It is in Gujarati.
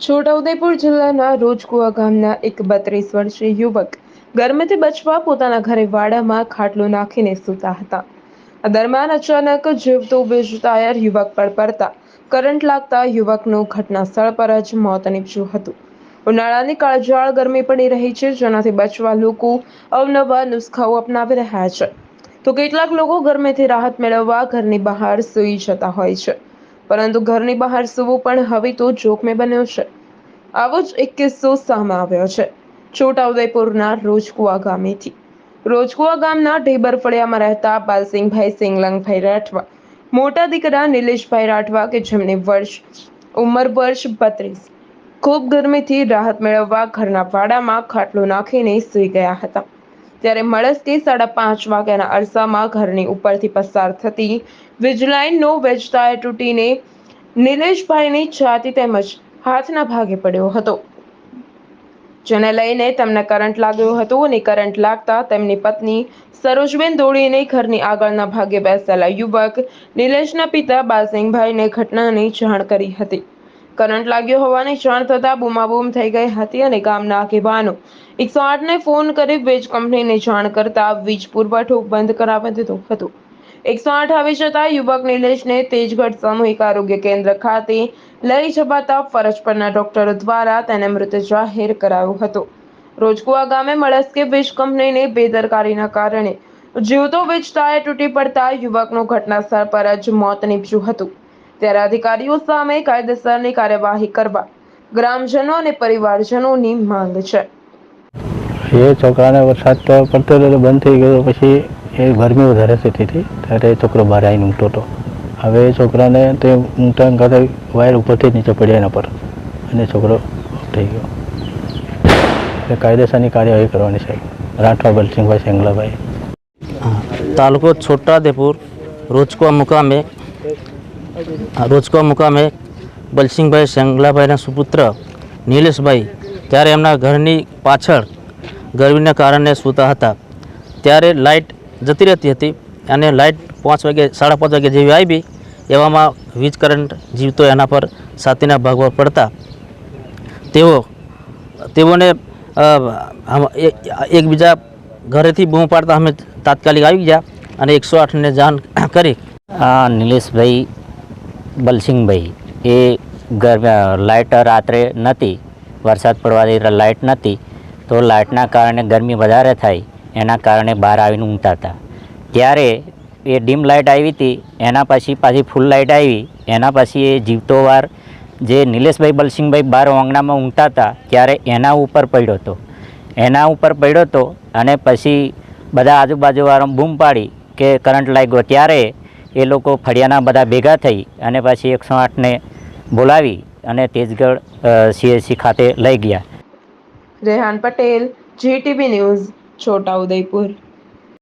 છોટાઉદેપુર જિલ્લાના રોજકુવા ગામના એક બત્રીસ વર્ષીય યુવક ગરમીથી બચવા પોતાના ઘરે વાડામાં ખાટલો નાખીને સૂતા હતા. દરમિયાન અચાનક જીવતો વીજ ટાયર યુવક પર પડતા કરંટ લાગતા યુવકનું ઘટના સ્થળ પર જ મોત નીપજ્યું હતું. ઉનાળાની કાળજાળ ગરમી પડી રહી છે, જેનાથી બચવા લોકો અવનવા નુસ્ખાઓ અપનાવી રહ્યા છે. તો કેટલાક લોકો ગરમીથી રાહત મેળવવા ઘરની બહાર સૂઈ જતા હોય છે. પરંતુ ઘરની બહાર સૂવું પણ હવે તો જોખમે બન્યો છે. આવો જ એક કિસ્સો સામે આવ્યો છે. છોટાઉદેપુરના રોજકુવા ગામેથી. રોજકુવા ગામના ઢેબર ફળિયામાં રહેતા બાલસિંહભાઈ સિંગલંગભાઈ રાઠવા, મોટા દીકરા નિલેશભાઈ રાઠવા કે જેમને વર્ષ, ઉંમર વર્ષ બત્રીસ, ખૂબ ગરમીથી રાહત મેળવવા ઘરના વાડામાં ખાટલો નાખીને સૂઈ ગયા હતા. ત્યારે મળસ્કે સાડા પાંચ વાગ્યાના અરસામાં ઘરની ઉપરથી પસાર થતી વીજલાઇનનો વેજ ટાયર તૂટીને નિલેશભાઈની છાતી તેમજ હાથના ભાગે પડ્યો હતો. જેને લઈને તેમને કરંટ લાગ્યો હતો અને કરંટ લાગતા તેમની પત્ની સરોજબેન દોડીને ઘરની આગળના ભાગે બેસેલા યુવક નિલેશના પિતા બાસિંગભાઈને ઘટનાની જાણ કરી હતી. કરંટ લાગ્યો હોવાની જાણ થતાં બૂમાબૂમ થઈ ગઈ હતી અને ગામના આગેવાનો એકસો આઠને ફોન કરી વીજ કંપનીને જાણ કરતા વીજ પુરવઠો બંધ કરાવી દીધો હતો. એકસો આઠ આવી જતા યુવક નિલેશને તેજગઢ સામૂહિક આરોગ્ય કેન્દ્ર ખાતે લઈ જવાતા ફરજ પરના ડોક્ટરો દ્વારા તેને મૃત જાહેર કરાયો હતો. રોજકુવા ગામે મળસ્કે વીજ કંપનીની બેદરકારીના કારણે જીવતો વીજ ટાયર તૂટી પડતા યુવકનું ઘટના સ્થળ પર જ મોત નીપજ્યું હતું. ત્યારે અધિકારીઓ સામે કાયદેસરની કાર્યવાહી કરવા ગ્રામજનો અને પરિવારજનોની માંગ છે. એ છોકરાને વરસાદ તો પડતો હતો બંધ થઈ ગયો પછી એ ગરમી વધારે થતી હતી ત્યારે એ છોકરો બહાર આવીને ઊંઘતો હતો. હવે એ છોકરાને તે ઊંઘતા ઊંઘતા વાયર ઉપરથી નીચે પડ્યા એના પર અને છોકરો થઈ ગયો. એટલે કાયદેસરની કાર્યવાહી કરવાની છે. રાઠવા બલસિંહભાઈ સેંગલાભાઈ. તાલુકો છોટાદેપુર રોજકો મુકામે રોજકો મુકામે બલસિંહભાઈ શંગલાભાઈના સુપુત્ર નિલેશભાઈ. ત્યારે એમના ઘરની પાછળ ગરમીના કારણે સૂતા હતા. ત્યારે લાઇટ જતી રહેતી હતી અને લાઇટ પાંચ વાગે, સાડા પાંચ વાગે જેવી આવી એવામાં વીજ કરંટ જીવતો એના પર સાતીના ભાગ પર પડતા. તેઓ, તેઓને એકબીજા ઘરેથી બૂમ પાડતા અમે તાત્કાલિક આવી ગયા અને એકસો આઠને જાણ કરી. આ નિલેશભાઈ બલસિંહભાઈ, એ ઘર લાઇટ રાત્રે નહોતી વરસાદ પડવાથી લાઇટ નહોતી તો લાઇટના કારણે ગરમી વધારે થાય, એના કારણે બહાર આવીને ઊંઘતા હતા ત્યારે એ ડીમ લાઇટ આવી હતી, એના પછી પાછી ફૂલ લાઇટ આવી, એના પછી એ જીવતો વાર જે નિલેશભાઈ, બલસિંહભાઈ બહાર આંગણામાં ઊંઘતા હતા ત્યારે એના ઉપર પડ્યો હતો. એના ઉપર પડ્યો હતો અને પછી બધા આજુબાજુવાળા બૂમ પાડી કે કરંટ લાગ્યો ત્યારે એ લોકો ફળિયાના બધા ભેગા થઈ અને પછી એકસો આઠને બોલાવી અને તેજગઢ સીએસસી ખાતે લઈ ગયા. Rehan Patel, GTV news Chhotaudepur